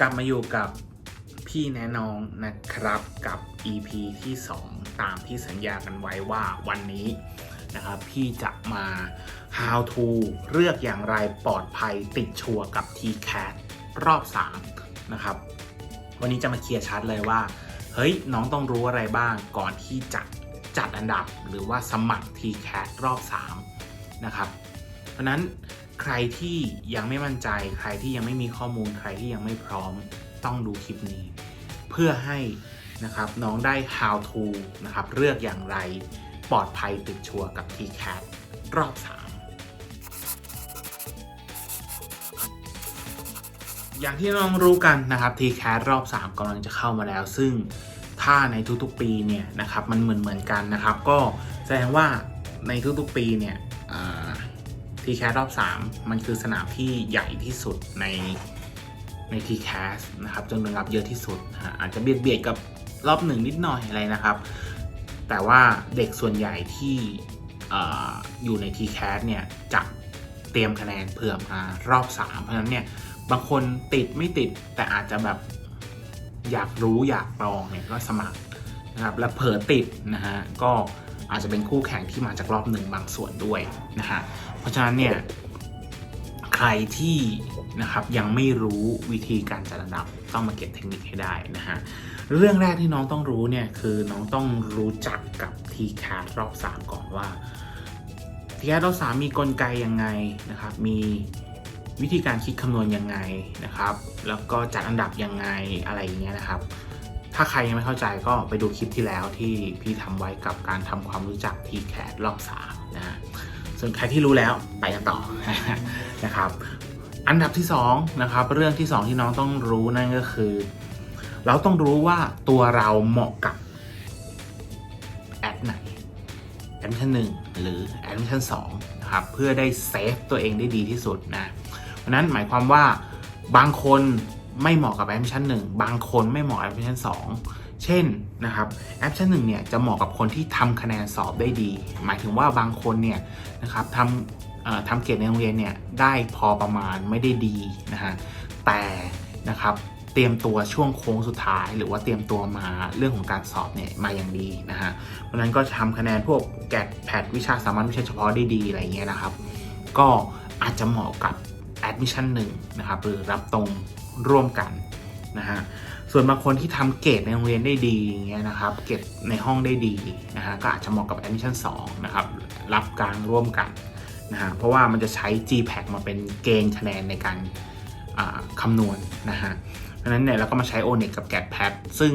กลับมาอยู่กับพี่แนะน้องนะครับกับ EP ที่ 2 ตามที่สัญญากันไว้ว่าวันนี้นะครับพี่จะมา how to เลือกอย่างไรปลอดภัยติดชัวร์กับ TCAT รอบ 3 นะครับ วันนี้จะมาเคลียร์ชัดเลยว่า เฮ้ย น้องต้องรู้อะไรบ้างก่อนที่จะจัดอันดับหรือว่าสมัคร TCAT รอบ 3 นะครับ เพราะนั้น ใครที่ยังไม่มั่นใจ ใครที่ยังไม่มีข้อมูล ใครที่ยังไม่พร้อมต้องดูคลิปนี้ เพื่อให้นะครับน้องได้ how to นะครับเลือกอย่างไรปลอดภัยติดชัวร์กับ TCAT รอบ 3 อย่างที่น้องรู้กันนะครับ TCAT รอบ 3กำลังจะเข้ามาแล้ว ซึ่งถ้าในทุกๆปีเนี่ยนะครับมันเหมือนเหมือนๆกันนะครับ ก็แสดงว่าในทุกๆปีเนี่ย ทีแคสรอบ 3 มันคือสนามที่ใหญ่ที่สุดในใน t c a s นะครับจำนวนรับเยอะที่สุดอาจจะเบียดเบียดกับรอบหนึ่งนิดหน่อยอะไรนะครับ แต่ว่าเด็กส่วนใหญ่ที่ออยู่ใน t c a s เนี่ยจะเตรียมคะแนนเผื่อมารอบ 3 เพราะฉะนั้นเนี่ยบางคนติดไม่ติดแต่อาจจะแบบอยากรู้อยากลองเนี่ยก็สมัครนะครับและเผลอติดนะฮะก็อาจจะเป็นคู่แข่งที่มาจากรอบหนึ่งบางส่วนด้วยนะฮะ เพราะฉะนั้นเนี่ยใครที่นะครับยังไม่รู้วิธีการจัดอันดับต้องมาเก็บเทคนิคให้ได้นะฮะเรื่องแรกที่น้องต้องรู้เนี่ยคือน้องต้องรู้จักกับ t c a t รอบ 3 ก่อนว่า t c a t รอบ 3 มีกลไกยังไงนะครับ มีวิธีการคิดคำนวณยังไงนะครับ แล้วก็จัดอันดับยังไงอะไรอย่างเงี้ยนะครับ ถ้าใครยังไม่เข้าใจก็ไปดูคลิปที่แล้วที่พี่ทำไว้กับการทำความรู้จัก t c a t รอบ 3 นะฮะ ส่วนใครที่รู้แล้วไปกันต่อนะครับ อันดับที่2นะครับเรื่องที่ 2 ที่น้องต้องรู้นั่นก็คือ เราต้องรู้ว่าตัวเราเหมาะกับแอดไหนแอดมิชชั่นหนึ่งหรือแอดมิชชั่นสองนะครับเพื่อได้เซฟตัวเองได้ดีที่สุดนะเพราะนั้นหมายความว่าบางคนไม่เหมาะกับแอดมิชชั่นหนึ่งบางคนไม่เหมาะแอดมิชชั่นสอง เช่นนะครับแอดมิชชั่นหนึ่งเนี่ยจะเหมาะกับคนที่ทำคะแนนสอบได้ดี หมายถึงว่าบางคนเนี่ยนะครับทำทำเกรดในโรงเรียนเนี่ยได้พอประมาณไม่ได้ดีนะฮะแต่นะครับเตรียมตัวช่วงโค้งสุดท้าย หรือว่าเตรียมตัวมาเรื่องของการสอบเนี่ยมาอย่างดีนะฮะเพราะนั้นก็ทำคะแนนพวกแกดแพดวิชาสามัญวิชาเฉพาะได้ดีอะไรเงี้ยนะครับ ก็อาจจะเหมาะกับแอดมิชชั่นหนึ่งนะครับหรือรับตรงร่วมกันนะฮะ ส่วนบางคนที่ทำเกรดในโรงเรียนได้ดีอย่างเงี้ยนะครับ เกรดในห้องได้ดีนะฮะก็อาจจะเหมาะกับแอดมิชชั่น2นะครับ รับกลางร่วมกันนะฮะเพราะว่ามันจะใช้ GPAC มาเป็นเกณฑ์คะแนนในการอ่าคำนวณนะฮะเพราะนั้นเนี่ยเราก็มาใช้ o n e x กับ GATPAD ซึ่ง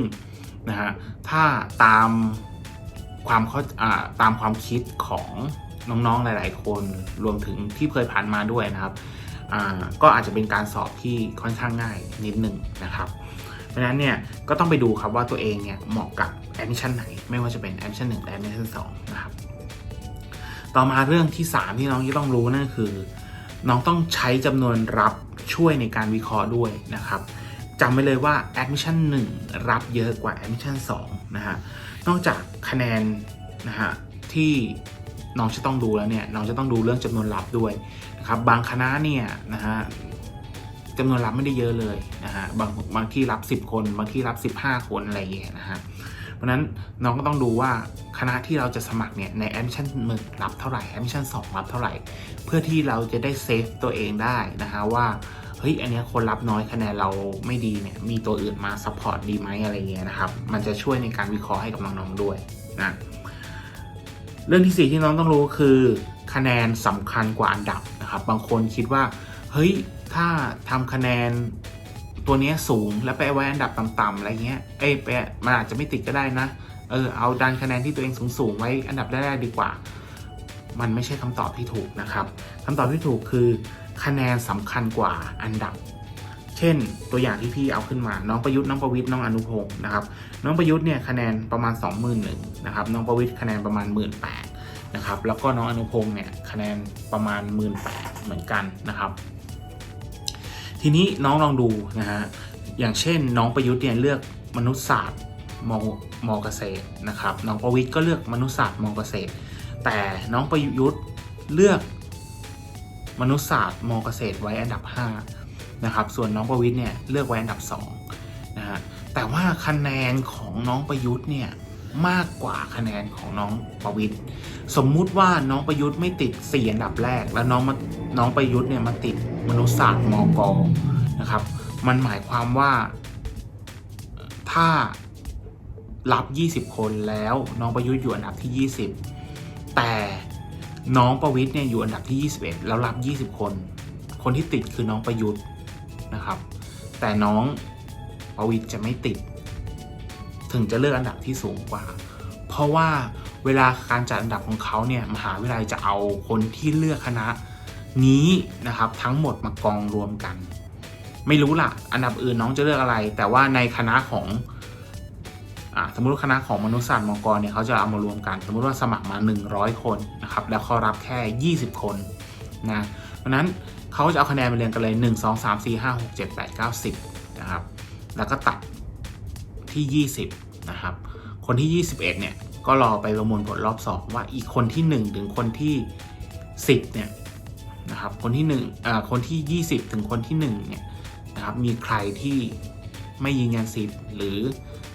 นะฮะถ้าตามความเข้าตามความคิดของน้องๆหลาย ๆ คนรวมถึงที่เคยผ่านมาด้วยนะครับก็อาจจะเป็นการสอบที่ค่อนข้างง่ายนิดหนึ่งนะครับ เพราะฉะนั้นเนี่ยก็ต้องไปดูครับว่าตัวเองเนี่ยเหมาะกับแอดมิชชั่นไหน ไม่ว่าจะเป็นแอดมิชชั่นหนึ่งและแอดมิชชั่นสองนะครับต่อมาเรื่องที่ 3 ที่น้องจะต้องรู้นั่นคือ น้องต้องใช้จำนวนรับช่วยในการวิเคราะห์ด้วยนะครับจำไว้เลยว่า Admission 1 รับเยอะกว่า Admission 2นะฮะนอกจากคะแนนนะฮะที่น้องจะต้องดูแล้วเนี่ยน้องจะต้องดูเรื่องจำนวนรับด้วยนะครับบางคณะเนี่ยนะฮะ จำนวนรับไม่ได้เยอะเลยนะฮะบางบางที่รับ 10 คน บางที่รับ 15 คนอะไรอย่างเงี้ยนะฮะเพราะนั้นน้องก็ต้องดูว่าคณะที่เราจะสมัครเนี่ยในแอดมิชั่นหนึ่งรับเท่าไหร่แอดมิชั่นสองรับเท่าไหร่ เพื่อที่เราจะได้เซฟตัวเองได้นะฮะว่าเฮ้ยอันเนี้ยคนรับน้อยคะแนนเราไม่ดีเนี่ยมีตัวอื่นมาซัพพอร์ตดีไหมอะไรเงี้ยนะครับมันจะช่วยในการวิเคราะห์ให้กับน้องๆด้วยนะเรื่องที่สี่ที่น้องต้องรู้คือคะแนนสำคัญกว่าอันดับนะครับบางคนคิดว่าเฮ้ย ถ้าทำคะแนนตัวนี้สูงแล้วไปไว้อันดับต่ำๆอะไรเงี้ยเอ้ยไปมันอาจจะไม่ติดก็ได้นะ เออเอาดันคะแนนที่ตัวเองสูงๆไว้อันดับแรกๆดีกว่า มันไม่ใช่คำตอบที่ถูกนะครับคำตอบที่ถูกคือคะแนนสำคัญกว่าอันดับ เช่นตัวอย่างที่พี่เอาขึ้นมา น้องประยุทธ์น้องประวิทย์น้องอนุพงศ์นะครับ น้องประยุทธ์เนี่ยคะแนนประมาณ 21,000นะครับ น้องประวิทย์คะแนนประมาณ 18,000นะครับ แล้วก็น้องอนุพงศ์เนี่ยคะแนนประมาณ 18,000เหมือนกันนะครับ ทีนี้น้องลองดูนะฮะอย่างเช่นน้องประยุทธ์เนี่ยเลือกมนุษยศาสตร์มมเกษตรนะครับน้องประวิทย์ก็เลือกมนุษยศาสตร์มเกษตร แต่น้องประยุทธ์เลือกมนุษยศาสตร์มเกษตรไว้อันดับ5นะครับส่วนน้องประวิทย์เนี่ยเลือกไว้อันดับสองนะฮะแต่ว่าคะแนนของน้องประยุทธ์เนี่ยมากกว่าคะแนนของน้องประวิทย์สมมุติว่าน้องประยุทธ์ไม่ติดสี่อันดับแรก แล้วน้องมาน้องประยุทธ์เนี่ยมาติด มนุษยศาสตร์มกนะครับ มันหมายความว่าถ้ารับ 20 คนแล้วน้องประยุทธ์อยู่อันดับที่ 20 แต่น้องประวิทย์เนี่ยอยู่อันดับที่ 21 แล้วรับ 20 คน คนที่ติดคือน้องประยุทธ์นะครับ แต่น้องประวิทย์จะไม่ติด ถึงจะเลือกอันดับที่สูงกว่า เพราะว่าเวลาการจัดอันดับของเขาเนี่ยมหาวิทยาลัยจะเอาคนที่เลือกคณะ นี้นะครับทั้งหมดมากองรวมกัน ไม่รู้ล่ะอันดับอื่นน้องจะเลือกอะไร แต่ว่าในคณะของสมมติว่าคณะของมนุษยศาสตร์มกรเนี่ยเขาจะเอามารวมกัน สมมติว่าสมัครมา 100 คนนะครับแล้วเขารับแค่ 20 คนนะเพราะนั้นเขาจะเอาคะแนนมาเรียงกันเลย 1 2 3 4 5 6 7 8 9 10นะครับแล้วก็ตัดที่ 20นะครับคนที่ 21เนี่ยก็รอไปประมวลผลรอบ2ว่าอีกคนที่ 1 ถึงคนที่ 10เนี่ย นะครับคนที่1อ่าคนที่ 20 ถึงคนที่1เนี่ยนะครับมีใครที่ไม่ยืนยันสิทธิ์หรือ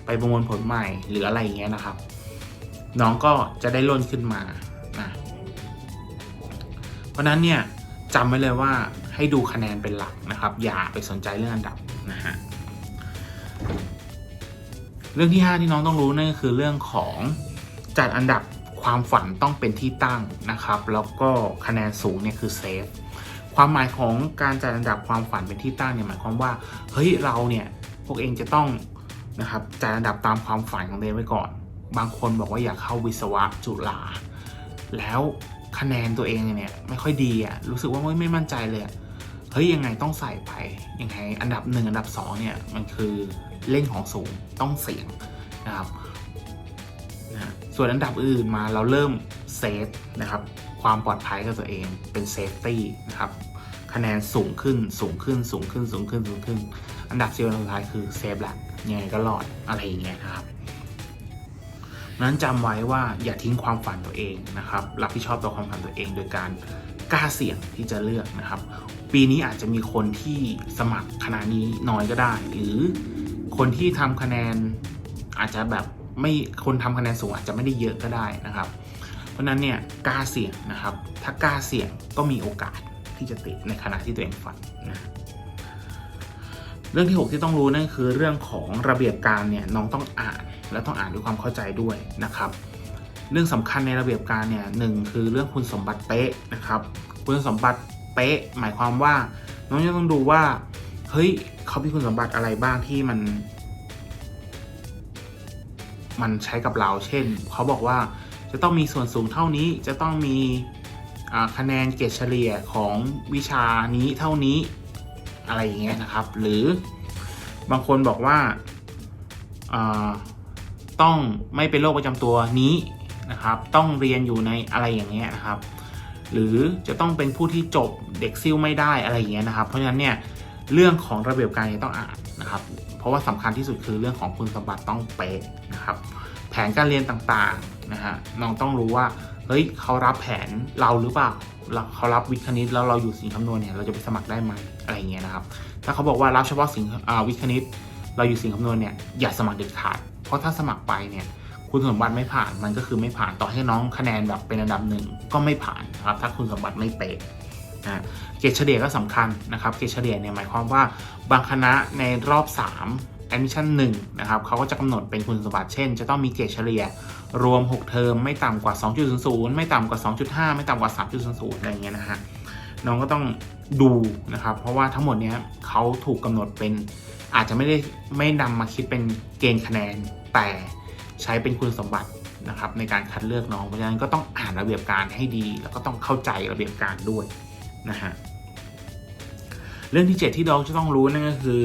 ไปประมวลผลใหม่หรืออะไรอย่างเงี้ยนะครับ น้องก็จะได้ล่นขึ้นมานะเพราะฉะนั้นเนี่ยจำไว้เลยว่าให้ดูคะแนนเป็นหลักนะครับ อย่าไปสนใจเรื่องอันดับนะฮะเรื่องที่ 5 ที่น้องต้องรู้นั่นก็คือเรื่องของจัดอันดับ ความฝันต้องเป็นที่ตั้งนะครับ แล้วก็คะแนนสูงเนี่ยคือเซฟความหมายของการจัดอันดับความฝันเป็นที่ตั้งเนี่ยหมายความว่าเฮ้ยเราเนี่ยพวกเองจะต้องนะครับจัดอันดับตามความฝันของตัวเองไว้ก่อน บางคนบอกว่าอยากเข้าวิศวะจุฬาแล้วคะแนนตัวเองเนี่ยไม่ค่อยดีอะรู้สึกว่าไม่ไม่มั่นใจเลยเฮ้ยยังไงต้องใส่ไปยังไงอันดับหนึ่งอันดับสองเนี่ยมันคือเล่นของสูงต้องเสี่ยงนะครับ ส่วนอันดับอื่นมาเราเริ่มเซฟนะครับ ความปลอดภัยกับตัวเองเป็นเซฟตี้นะครับ คะแนนสูงขึ้นสูงขึ้นสูงขึ้นสูงขึ้นสูงขึ้น อันดับเซียนสุดท้ายคือเซฟแหละยังไงก็รอดอะไรอย่างเงี้ยนะครับนั้นจำไว้ว่าอย่าทิ้งความฝันตัวเองนะครับ รับผิดชอบต่อความฝันตัวเอง โดยการกล้าเสี่ยงที่จะเลือกนะครับ ปีนี้อาจจะมีคนที่สมัครคณะนี้น้อยก็ได้ หรือคนที่ทำคะแนนอาจจะแบบ ไม่คนทำคะแนนสูงอาจจะไม่ได้เยอะก็ได้นะครับ เพราะนั้นเนี่ยกล้าเสี่ยงนะครับ ถ้ากล้าเสี่ยงก็มีโอกาสที่จะติดในคณะที่ตัวเองฝันนะเรื่องที่ 6 ที่ต้องรู้นั่นคือเรื่องของระเบียบการเนี่ยน้องต้องอ่านและต้องอ่านด้วยความเข้าใจด้วยนะครับ เรื่องสำคัญในระเบียบการเนี่ยหนึ่งคือเรื่องคุณสมบัติเป๊ะนะครับ คุณสมบัติเป๊ะหมายความว่า น้องจะต้องดูว่าเฮ้ยเขามีคุณสมบัติอะไรบ้างที่มัน มันใช้กับเรา เช่น เขาบอกว่าจะต้องมีส่วนสูงเท่านี้ จะต้องมีคะแนนเกรดเฉลี่ยของวิชานี้เท่านี้อะไรอย่างเงี้ยนะครับ หรือบางคนบอกว่าต้องไม่เป็นโรคประจำตัวนี้นะครับ ต้องเรียนอยู่ในอะไรอย่างเงี้ยนะครับ หรือจะต้องเป็นผู้ที่จบเด็กซิ่วไม่ได้อะไรอย่างเงี้ยนะครับ เพราะฉะนั้นเนี่ยเรื่องของระเบียบการต้องอ่านนะครับ ราะว่าสำคัญที่สุดคือเรื่องของคุณสมบัติต้องเป๊ะนะครับแผนการเรียนต่างๆนะฮะน้องต้องรู้ว่าเฮ้ยเขารับแผนเราหรือเปล่าเขารับวิทย์คณิตแล้วเราอยู่สิ่งคำนวณเนี่ยเราจะไปสมัครได้ไหมอะไรอย่างเงี้ยนะครับ ถ้าเขาบอกว่ารับเฉพาะสิ่งวิทย์คณิต เราอยู่สิ่งคำนวณเนี่ยอย่าสมัครเด็ดขาด เพราะถ้าสมัครไปเนี่ยคุณสมบัติไม่ผ่านมันก็คือไม่ผ่านต่อให้น้องคะแนนแบบเป็นอันดับหนึ่งก็ไม่ผ่านนะครับถ้าคุณสมบัติไม่เป๊ะ นะเกรดเฉลี่ยก็สำคัญนะครับเกรดเฉลี่ยเนี่ยหมายความว่าบางคณะในรอบ 3 admission 1นะครับเขาก็จะกำหนดเป็นคุณสมบัติเช่น จะต้องมีเกรดเฉลี่ยรวม 6 เทอมไม่ต่ำกว่า 2.00 ไม่ต่ำกว่า 2.5 ไม่ต่ำกว่า 3.00 อะไรอย่างเงี้ยนะฮะน้องก็ต้องดูนะครับ เพราะว่าทั้งหมดเนี้ยเขาถูกกำหนดเป็นอาจจะไม่ได้ไม่นำมาคิดเป็นเกณฑ์คะแนน แต่ใช้เป็นคุณสมบัตินะครับในการคัดเลือกน้องเพราะฉะนั้นก็ต้องอ่านระเบียบการให้ดี แล้วก็ต้องเข้าใจระเบียบการด้วย นะฮะเรื่องที่ 7 ที่เราจะต้องรู้นั่นก็คือ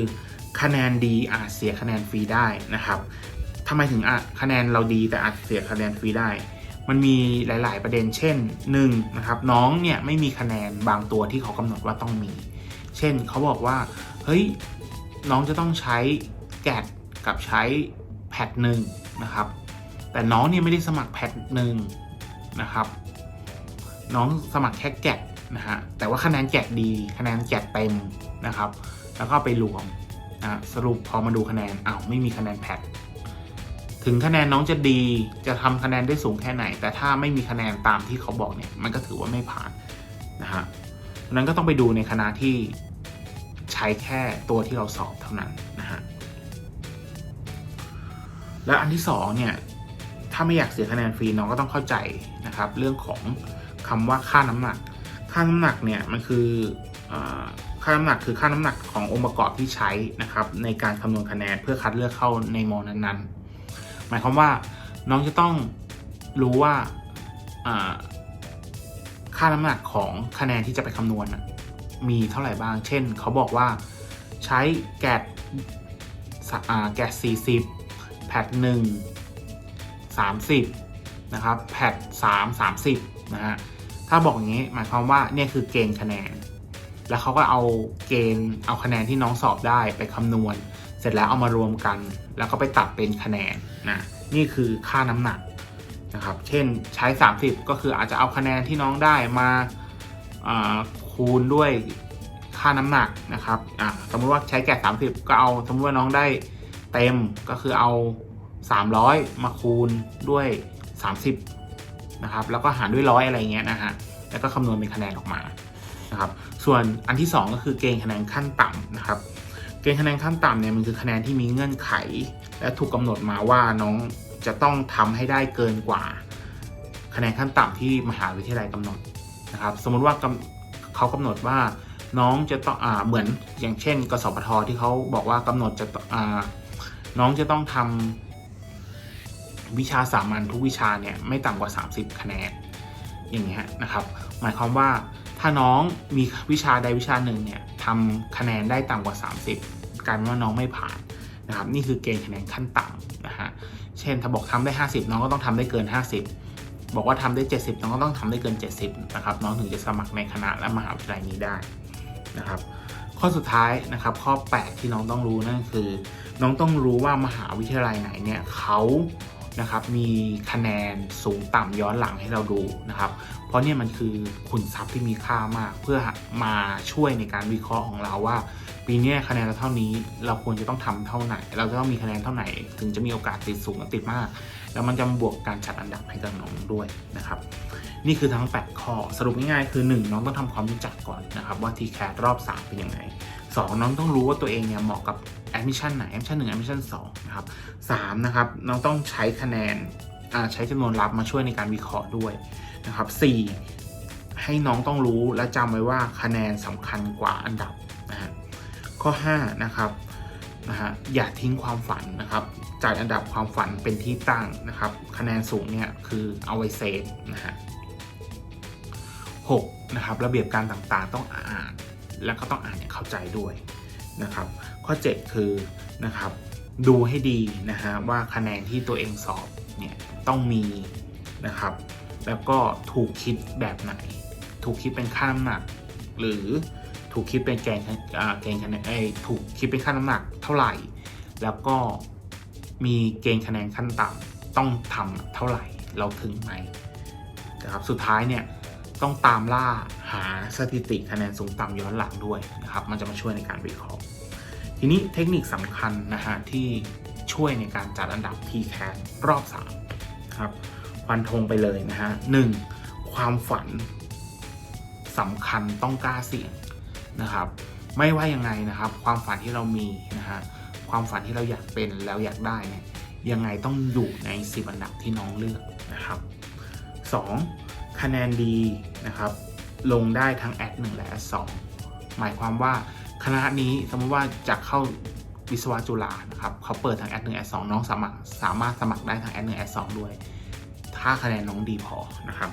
คะแนนดีอาจเสียคะแนนฟรีได้นะครับทำไมถึงอาจคะแนนเราดีแต่อาจเสียคะแนนฟรีได้ มันมีหลาย ๆ ประเด็น เช่น1นะครับน้องเนี่ยไม่มีคะแนนบางตัวที่เขากำหนดว่าต้องมี เช่นเขาบอกว่าเฮ้ยน้องจะต้องใช้แกดกับใช้แพทหนึ่งนะครับ แต่น้องเนี่ยไม่ได้สมัครแพทหนึ่งนะครับ น้องสมัครแค่แกด นะฮะแต่ว่าคะแนนแกดดีคะแนนแกดเต็มนะครับ แล้วก็ไปรวมนะสรุปพอมาดูคะแนนอ้าวไม่มีคะแนนแพทถึงคะแนนน้องจะดีจะทำคะแนนได้สูงแค่ไหน แต่ถ้าไม่มีคะแนนตามที่เขาบอกเนี่ยมันก็ถือว่าไม่ผ่านนะฮะดังนั้นก็ต้องไปดูในคณะที่ใช้แค่ตัวที่เราสอบเท่านั้นนะฮะแล้วอันที่สองเนี่ยถ้าไม่อยากเสียคะแนนฟรีน้องก็ต้องเข้าใจนะครับ เรื่องของคำว่าค่าน้ำหนัก ค่าน้ำหนักเนี่ยมันคืออค่าน้ำหนักคือค่าน้ำหนักขององค์ประกอบที่ใช้นะครับในการคำนวณคะแนนเพื่อคัดเลือกเข้าในมอนั้นๆ หมายความว่าน้องจะต้องรู้ว่าค่าน้ำหนักของคะแนนที่จะไปคำนวณมีเท่าไหร่บ้าง เช่น เขาบอกว่าใช้แกดสอ่าแกด40 แพทหนึ่งสามสิบนะครับ แพทสามสามสิบนะฮะ ถ้าบอกอย่างนี้หมายความว่าเนี่ยคือเกณฑ์คะแนน แล้วเขาก็เอาเกณฑ์เอาคะแนนที่น้องสอบได้ไปคำนวณ เสร็จแล้วเอามารวมกัน แล้วก็ไปตัดเป็นคะแนนนะนี่คือค่าน้ำหนักนะครับ เช่นใช้ 30 ก็คืออาจจะเอาคะแนนที่น้องได้มาคูณด้วยค่าน้ำหนักนะครับสมมติว่าใช้แกะ30 ก็เอาสมมติว่าน้องได้เต็มก็คือเอา 300 มาคูณด้วย 30 นะครับแล้วก็หารด้วยร้อยอะไรเงี้ยนะฮะแล้วก็คำนวณเป็นคะแนนออกมานะครับส่วนอันที่ 2 ก็คือเกณฑ์คะแนนขั้นต่ำนะครับเกณฑ์คะแนนขั้นต่ำเนี่ยมันคือคะแนนที่มีเงื่อนไข และถูกกำหนดมาว่าน้องจะต้องทำให้ได้เกินกว่า คะแนนขั้นต่ำที่มหาวิทยาลัยกำหนดนะครับสมมติว่าเขากำหนดว่าน้องจะต้องอ่าเหมือนอย่างเช่น กสพทที่เขาบอกว่ากำหนดจะอ่าน้องจะต้องทำ วิชาสามัญทุกวิชาเนี่ยไม่ต่ำกว่า 30 คะแนนอย่างเงี้ยนะครับ หมายความว่าถ้าน้องมีวิชาใดวิชาหนึ่งเนี่ยทำคะแนนได้ต่ำกว่า 30กลายเป็นว่าน้องไม่ผ่านนะครับนี่คือเกณฑ์คะแนนขั้นต่ำนะฮะเช่นถ้าบอกทำได้ 50 น้องก็ต้องทำได้เกิน 50 บอกว่าทำได้ 70 น้องก็ต้องทำได้เกิน 70นะครับน้องถึงจะสมัครในคณะและมหาวิทยาลัยนี้ได้นะครับข้อสุดท้ายนะครับข้อ 8 ที่น้องต้องรู้นั่นคือ น้องต้องรู้ว่ามหาวิทยาลัยไหนเนี่ยเขา นะครับมีคะแนนสูงต่ำย้อนหลังให้เราดูนะครับ เพราะเนี่ยมันคือขุนทรัพย์ที่มีค่ามากเพื่อมาช่วยในการวิเคราะห์ของเราว่า ปีนี้คะแนนเราเท่านี้เราควรจะต้องทำเท่าไหร่เราจะต้องมีคะแนนเท่าไหร่ ถึงจะมีโอกาสติดสูงกับติดมาก แล้วมันจะบวกการจัดอันดับให้กับน้องด้วยนะครับ นี่คือทั้ง 8 ข้อสรุปง่ายๆคือ 1 น้องต้องทำความรู้จักก่อนนะครับว่า t c a t รอบ 3 เป็นยังไง 2 น้องต้องรู้ว่าตัวเองเนี่ยเหมาะกับ admission ไหน admission 1 admission 2นสองนะครับ3นะครับน้องต้องใช้คะแนนใช้จำนวนรับมาช่วยในการวิเคราะห์ด้วยนะครับ4ให้น้องต้องรู้และจำไว้ว่าคะแนนสำคัญกว่าอันดับนะฮะข้อ5นะครับ นะฮะอย่าทิ้งความฝันนะครับจัดอันดับความฝันเป็นที่ตั้งนะครับ คะแนนสูงเนี่ยคือเอาไว้เซฟนะฮะ6นะครับระเบียบการต่างๆต้องอ่านแล้วก็ต้องอ่านอย่างเข้าใจด้วยนะครับ ข้อ 7 คือนะครับดูให้ดีนะฮะว่าคะแนนที่ตัวเองสอบเนี่ยต้องมีนะครับ แล้วก็ถูกคิดแบบไหน ถูกคิดเป็นค่าน้ำหนัก หรือ ถูกคิดเป็นแกนเกณฑ์คะแนนเอ้ยถูกคิดเป็นค่าน้ำหนักเท่าไหร่ แล้วก็มีเกณฑ์คะแนนขั้นต่ำต้องทำเท่าไหร่เราถึงไหมนะครับสุดท้ายเนี่ยต้องตามล่าหาสถิติคะแนนสูงต่ำย้อนหลังด้วยนะครับ มันจะมาช่วยในการวิเคราะห์ ทีนี้เทคนิคสำคัญนะฮะที่ช่วยในการจัดอันดับ t c a t รอบ3ครับฟันธงไปเลยนะฮะหนึ่งความฝันสำคัญต้องกล้าเสี่ยง นะครับ ไม่ว่ายังไงนะครับ ความฝันที่เรามีนะฮะความฝันที่เราอยากเป็นแล้วอยากได้เนี่ยยังไงต้องอยู่ใน 10 อันดับที่น้องเลือกนะครับ 2. คะแนนดีนะครับลงได้ทั้งแอด1และแอด2หมายความว่าคณะนี้สมมติว่าจะเข้าวิศวะจุฬานะครับเขาเปิดทั้งแอด1แอด2น้องสามารถสามารถสมัครได้ทั้งแอด1แอด2ด้วย ถ้าคะแนนน้องดีพอนะครับ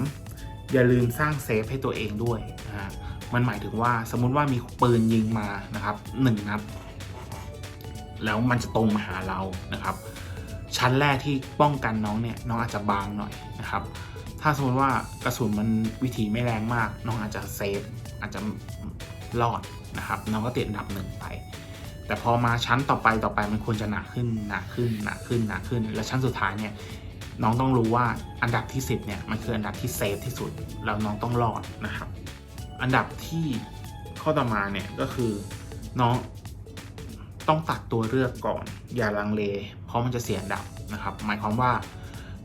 3. อย่าลืมสร้างเซฟให้ตัวเองด้วยนะฮะ มันหมายถึงว่าสมมุติว่ามีปืนยิงมานะครับหนึ่งนัดแล้วมันจะตรงมาหาเรานะครับ ชั้นแรกที่ป้องกันน้องเนี่ยน้องอาจจะบางหน่อยนะครับ ถ้าสมมติว่ากระสุนมันวิถีไม่แรงมาก น้องอาจจะเซฟอาจจะรอดนะครับ น้องก็ติดอันดับหนึ่งไป แต่พอมาชั้นต่อไปต่อไปมันควรจะหนักขึ้นหนักขึ้นหนักขึ้นหนักขึ้น และชั้นสุดท้ายเนี่ยน้องต้องรู้ว่าอันดับที่ 10เนี่ยมันคืออันดับที่เซฟที่สุดแล้วน้องต้องรอดนะครับ อันดับที่ขข้อต่อมาเนี่ยก็คือน้องต้องตัดตัวเลือกก่อน อย่าลังเล เพราะมันจะเสียอันดับนะครับ หมายความว่า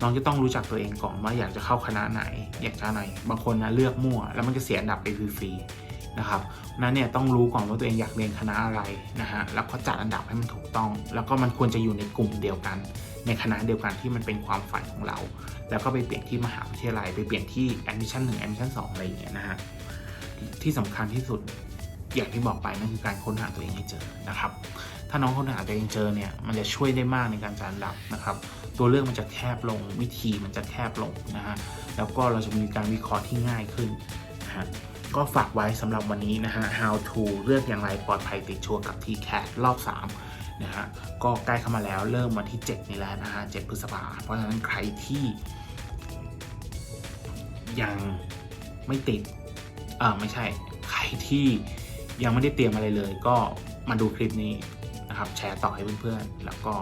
น้องจะต้องรู้จักตัวเองก่อนว่าอยากจะเข้าคณะไหน อยากจะไหนบางคนนะเลือกมั่ว แล้วมันจะเสียอันดับไปฟรีๆนะครับนั้นเนี่ยต้องรู้ก่อนว่าตัวเองอยากเรียนคณะอะไรนะฮะแล้วก็จัดอันดับให้มันถูกต้อง แล้วก็มันควรจะอยู่ในกลุ่มเดียวกัน ในคณะเดียวกันที่มันเป็นความฝันของเรา แล้วก็ไปเปลี่ยนที่มหาวิทยาลัยไปเปลี่ยนที่ admission 1 admission 2อะไรอย่างเงี้ยนะฮะ ที่สำคัญที่สุดอย่างที่บอกไปนั่นคือการค้นหาตัวเองให้เจอนะครับ ถ้าน้องค้นหาตัวเองเจอเนี่ยมันจะช่วยได้มากในการจัดอันดับนะครับ ตัวเลือกมันจะแคบลงวิธีมันจะแคบลงนะฮะแล้วก็เราจะมีการวิเคราะห์ที่ง่ายขึ้นนะฮะก็ฝากไว้สำหรับวันนี้นะฮะ how to เลือกอย่างไรปลอดภัยติดชัวร์กับ TCAT รอบ 3 นะฮะ ก็ใกล้เข้ามาแล้วเริ่มวันที่ 7 นี่แล้วนะฮะ 7 พฤษภาเพราะฉะนั้นใครที่ยังไม่ติด เอ่าไม่ใช่ใครที่ยังไม่ได้เตรียมอะไรเลย ก็มาดูคลิปนี้นะครับแชร์ต่อให้เพื่อนๆ แล้วก็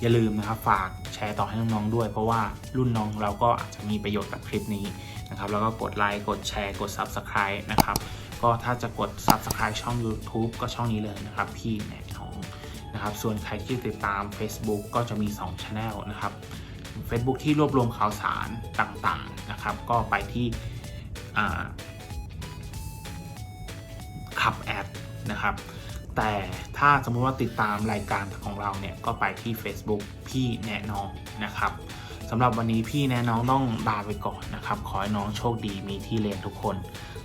อย่าลืมนะครับฝากแชร์ต่อให้น้องๆด้วย เพราะว่ารุ่นน้องเราก็อาจจะมีประโยชน์กับคลิปนี้นะครับแล้วก็กดไลค์กดแชร์กด Subscribe นะครับก็ถ้าจะกด Subscribe ช่อง YouTube ก็ช่องนี้เลยนะครับพี่แหนน้องนะครับส่วนใครที่ติดตาม Facebook ก็จะมี 2 Channel นะครับ Facebook ที่รวบรวมข่าวสารต่างๆนะครับ ก็ไปที่อ่า ขับแอดนะครับ แต่ถ้าสมมติว่าติดตามรายการของเราเนี่ย ก็ไปที่ Facebook พี่แนะน้องนะครับสำหรับวันนี้พี่แนะน้องต้องลาไปก่อนนะครับ ขอให้น้องโชคดีมีที่เรียนทุกคน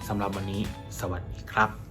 สำหรับวันนี้ สวัสดีครับ